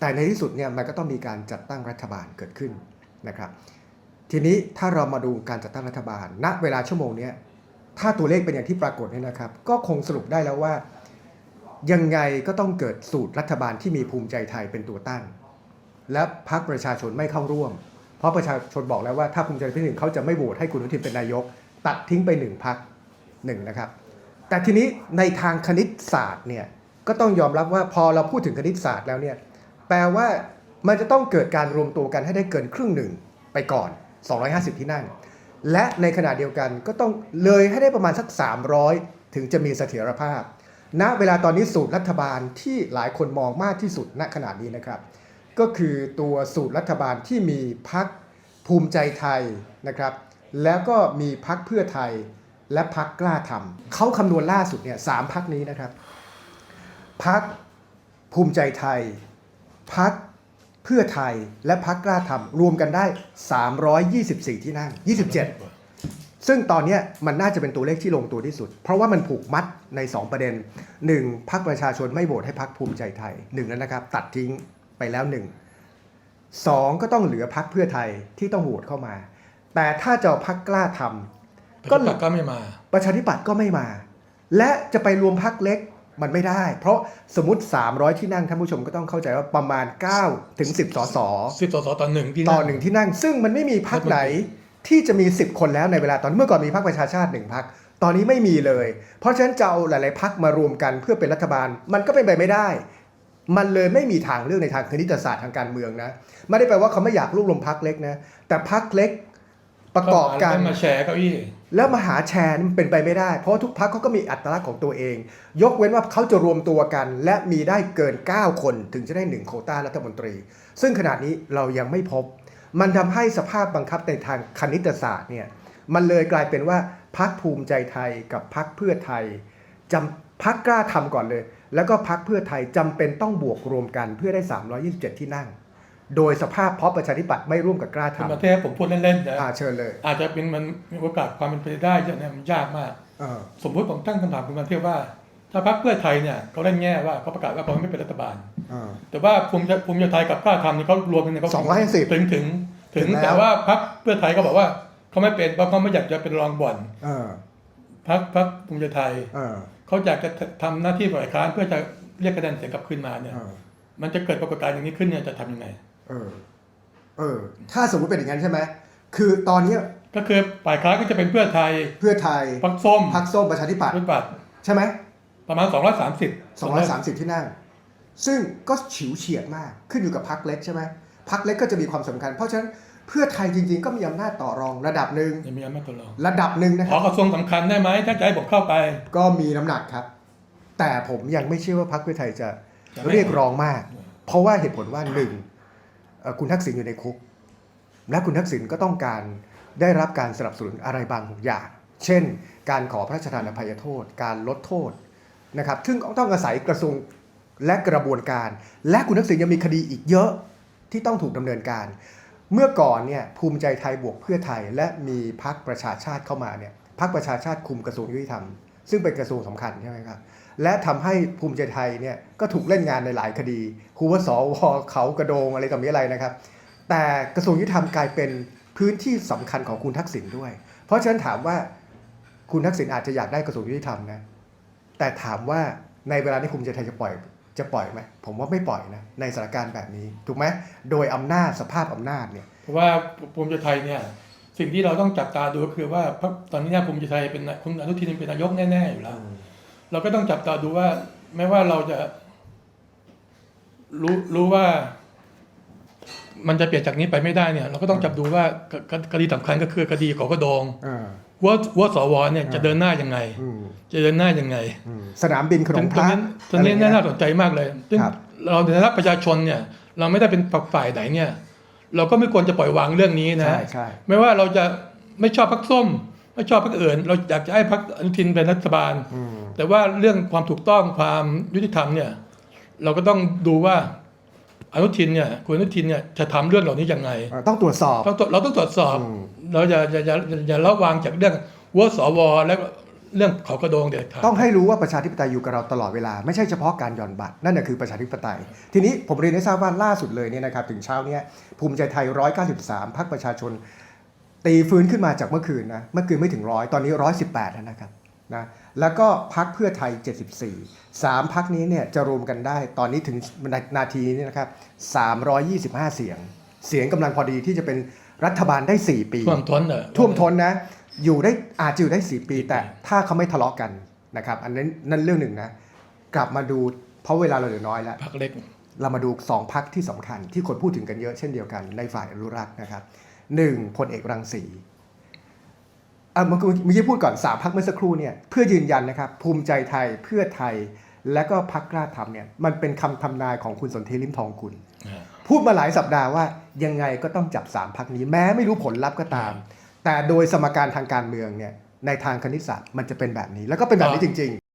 แต่ในที่สุดเนี่ยมันก็ต้องมีการจัดตั้งรัฐบาลเกิดขึ้นนะครับ ทีนี้ถ้าเรามาดูการจัดตั้งรัฐบาล ณ เวลาชั่วโมงนี้ถ้าตัวเลขเป็นอย่างที่ปรากฏเนี่ยนะครับ ก็คงสรุปได้แล้วว่า ยังไงก็ต้องเกิดสูตรรัฐบาลที่มีภูมิใจไทยเป็นตัวตั้ง และพรรคประชาชนไม่เข้าร่วม เพราะประชาชนบอกแล้วว่าถ้าภูมิใจไทยเป็นหนึ่งเขาจะไม่โหวตให้คุณอนุทินเป็นนายก ตัดทิ้งไปหนึ่งพรรคหนึ่งนะครับ แต่ทีนี้ในทางคณิตศาสตร์เนี่ยก็ต้องยอมรับว่าพอเราพูดถึงคณิตศาสตร์แล้วเนี่ย แปลว่ามันจะต้องเกิดการรวมตัวกันให้ได้เกินครึ่งหนึ่งไปก่อน 250 ที่นั่ง และในขณะเดียวกันก็ต้องเลยให้ได้ประมาณสัก 300 ถึงจะมีเสถียรภาพณเวลาตอนนี้สูตรรัฐบาลที่หลายคนมองมากที่สุดณขณะนี้นะครับ ก็คือตัวสูตรรัฐบาลที่มีพักภูมิใจไทยนะครับ แล้วก็มีพักเพื่อไทยและพักกล้าทำเขาคำนวณล่าสุดเนี่ยสามพักนี้นะครับ พักภูมิใจไทย พักเพื่อไทยและพักกล้าทำรวมกันได้ 324 ที่นั่ง 27 ซึ่งตอนเนี้ยมันน่าจะเป็นตัวเลขที่ลงตัวที่สุด เพราะว่ามันผูกมัดใน 2 ประเด็น 1. พักประชาชนไม่โหวตให้พักภูมิใจไทยหนึ่งแล้วนะครับ ตัดทิ้งไปแล้วหนึ่งสองก็ต้องเหลือพักเพื่อไทยที่ต้องโหวตเข้ามา แต่ถ้าจะเอาพักกล้าทำก็ก็ก็ไม่มา ประชาธิปัตย์ก็ไม่มา และจะไปรวมพักเล็ก มันไม่ได้ เพราะสมมติ 300 ที่นั่งท่านผู้ชมก็ต้องเข้าใจว่าประมาณ9ถึง10สสสิบสสต่อหนึ่งที่ต่อหนึ่งที่นั่ง ซึ่งมันไม่มีพักไหนที่จะมี 10 คนแล้วในเวลาตอนเมื่อก่อนมีพักประชาชาติหนึ่งพักตอนนี้ไม่มีเลย เพราะฉะนั้นจะเอาหลาย ๆ พักมารวมกันเพื่อเป็นรัฐบาล มันก็เป็นไปไม่ได้ มันเลยไม่มีทางเลือกในทางคณิตศาสตร์ทางการเมืองนะ ไม่ได้แปลว่าเขาไม่อยากรวบรวมพักเล็กนะ แต่พักเล็ก ประกอบกันให้มาแชร์เก้าอี้แล้วมาหาแชร์นี่มันเป็นไปไม่ได้ เพราะว่าทุกพักเขาก็มีอัตลักษณ์ของตัวเอง ยกเว้นว่าเขาจะรวมตัวกัน และมีได้เกิน 9 คนถึงจะได้1โควต้ารัฐมนตรี ซึ่งขณะนี้เรายังไม่พบ มันทำให้สภาพบังคับในทางคณิตศาสตร์เนี่ยมันเลยกลายเป็นว่าพักภูมิใจไทยกับพักเพื่อไทยจำพักกล้าทำก่อนเลย แล้วก็พักเพื่อไทยจำเป็นต้องบวกรวมกันเพื่อได้ 327 ที่นั่ง โดยสภาพเพราะประชาธิปัตย์ไม่ร่วมกับกล้าคุณทำประเทศผมพูดเล่นๆนะอ่าเชิญเลย อาจจะเป็นมันมีโอกาสความเป็นไปได้เยอะเนี่ยมันยากมากเออสมมติผมตั้งคำถามคุณประเทศว่า ถ้าพรรคเพื่อไทยเนี่ยเขาเล่นแง่ว่าเขาประกาศว่าเขาไม่เป็นรัฐบาลเออแต่ว่าภูมิใจภูมิใจไทยกับกล้าทำเนี่ยเขารวมกันเนี่ยเขา250ถึงถึงถึงถึงแล้วแต่ว่าพรรคเพื่อไทยก็บอกว่าเขาไม่เป็นเพราะเขาไม่อยากจะเป็นรองบ่อนเออพรรคพรรคภูมิใจไทยเออเขาอยากจะทำหน้าที่ฝ่ายค้านเพื่อจะเรียกคะแนนเสียงกลับคืนมาเนี่ยเออมันจะเกิดปรากฏการณ์อย่างนี้ขึ้นเนี่ยจะทำยังไง เออ เออ ถ้าสมมติเป็นอย่างนั้นใช่ไหม คือตอนเนี้ยก็คือฝ่ายค้านก็จะเป็นเพื่อไทยเพื่อไทยพรรคส้มพรรคส้มประชาธิปัตย์ปฏิบัติใช่ไหมประมาณ 230 230 ที่นั่ง ซึ่งก็ฉิวเฉียดมากขึ้นอยู่กับพรรคเล็กใช่ไหมพรรคเล็กก็จะมีความสำคัญ เพราะฉะนั้นเพื่อไทยจริง ๆ ก็มีอำนาจต่อรองระดับหนึ่งยังมีอำนาจต่อรองระดับหนึ่งนะขคอรับกระทรวงสำคัญได้ไหมถ้าจะให้ผมเข้าไป ก็มีน้ำหนักครับ แต่ผมยังไม่เชื่อว่าพรรคเพื่อไทยจะจะไม่ เรียกร้องมาก เพราะว่าเหตุผลว่าหนึ่งเอ่อ คุณทักษิณอยู่ในคุก และคุณทักษิณก็ต้องการได้รับการสนับสนุนอะไรบางอย่าง เช่น การขอพระราชทานอภัยโทษ การลดโทษนะครับซึ่งต้องอาศัยกระทรวงและกระบวนการ และคุณทักษิณยังมีคดีอีกเยอะที่ต้องถูกดำเนินการ เมื่อก่อนเนี่ยภูมิใจไทยบวกเพื่อไทย และมีพักประชาชาติเข้ามาเนี่ยพักประชาชาติคุมกระทรวงยุติธรรม ซึ่งเป็นกระทรวงสำคัญใช่ไหมครับและทำให้ภูมิใจไทยเนี่ยก็ถูกเล่นงานในหลายคดีคูว่าสวเขากระโดงอะไรต่อมีอะไรนะครับ แต่กระทรวงยุติธรรมกลายเป็นพื้นที่สำคัญของคุณทักษิณด้วย เพราะฉะนั้นถามว่าคุณทักษิณอาจจะอยากได้กระทรวงยุติธรรมนะแต่ถามว่าในเวลาที่ภูมิใจไทยจะปล่อยจะปล่อยไหมผมว่าไม่ปล่อยนะในสถานการณ์แบบนี้ถูกไหมโดยอำนาจสภาพอำนาจเนี่ยเพราะว่าภูมิใจไทยเนี่ย สิ่งที่เราต้องจับตาดูก็คือว่าพรรคตอนนี้เนี่ยภูมิใจไทยเป็นนายคุณอนุทินเป็นนายกแน่ๆอยู่แล้ว เราก็ต้องจับตาดูว่า แม้ว่าเราจะ รู้รู้ว่า มันจะเปลี่ยนจากนี้ไปไม่ได้เนี่ย เราก็ต้องจับดูว่าคคดีสำคัญก็คือคดีของกระโดงอ่าว่าว่าสวเนี่ยอ่าจะเดินหน้ายังไงอืมจะเดินหน้ายังไงอืมสนามบินขนตรมงพระนี้ตรงนี้อะไรเงี้ยน่าสนใจมากเลยซึ่งครับเราในฐานะประชาชนเนี่ย เราไม่ได้เป็นฝ่ายไหนเนี่ย เราก็ไม่ควรจะปล่อยวางเรื่องนี้นะใช่ใช่ไม่ว่าเราจะไม่ชอบพรรคส้ม ไม่ชอบพรรคอื่น เราอยากจะให้พรรคอนุทินเป็นรัฐบาลอืมแต่ว่าเรื่องความถูกต้องความยุติธรรมเนี่ย เราก็ต้องดูว่าอนุทินเนี่ยคุณอนุทินเนี่ยจะทำเรื่องเหล่านี้ยังไงเอ่อต้องตรวจสอบต้องตรวจเราต้องตรวจสอบอืมเราอย่าอย่าอย่าอย่าละวางจากเรื่องวัวสวและ เรื่องเขากระโดงเด็ดขาดต้องให้รู้ว่าประชาธิปไตยอยู่กับเราตลอดเวลาไม่ใช่เฉพาะการหย่อนบัตรนั่นน่ะคือประชาธิปไตย ทีนี้ผมเรียนให้ทราบว่าล่าสุดเลยเนี่ยนะครับถึงเช้าเนี้ยภูมิใจไทย 193พรรคประชาชน ตีฟื้นขึ้นมาจากเมื่อคืนนะเมื่อคืนไม่ถึงร้อยตอนนี้ 118แล้วนะครับนะแล้วก็พักเพื่อไทย 74 3พักนี้เนี่ยจะรวมกันได้ตอนนี้ถึงนาทีนี้นะครับ325 เสียง เสียงกำลังพอดีที่จะเป็นรัฐบาลได้ 4 ปีท่วมท้นเนอะท่วมท้นนะ อยู่ได้อาจจะอยู่ได้4ปี แต่ถ้าเขาไม่ทะเลาะกันนะครับ อันนั้นนั่นเรื่องหนึ่งนะ กลับมาดูเพราะเวลาเราเหลือน้อยแล้วพักเล็ก เรามาดูสองพักที่สำคัญ ที่คนพูดถึงกันเยอะเช่นเดียวกันในฝ่ายอนุรักษ์นะครับหนึ่งพลเอกรังสีอะเมื่อกี้เมื่อกี้พูดก่อนสามพักเมื่อสักครู่เนี่ยเพื่อยืนยันนะครับ ภูมิใจไทยเพื่อไทยและก็พักกล้าทำเนี่ยมันเป็นคำทำนายของคุณสนธิลิมทองกุลพูดมาหลายสัปดาห์ว่ายังไงก็ต้องจับสามพักนี้แม้ไม่รู้ผลลัพธ์ก็ตาม แต่โดยสมการทางการเมืองเนี่ยในทางคณิตศาสตร์มันจะเป็นแบบนี้ แล้วก็เป็นแบบนี้จริง ๆ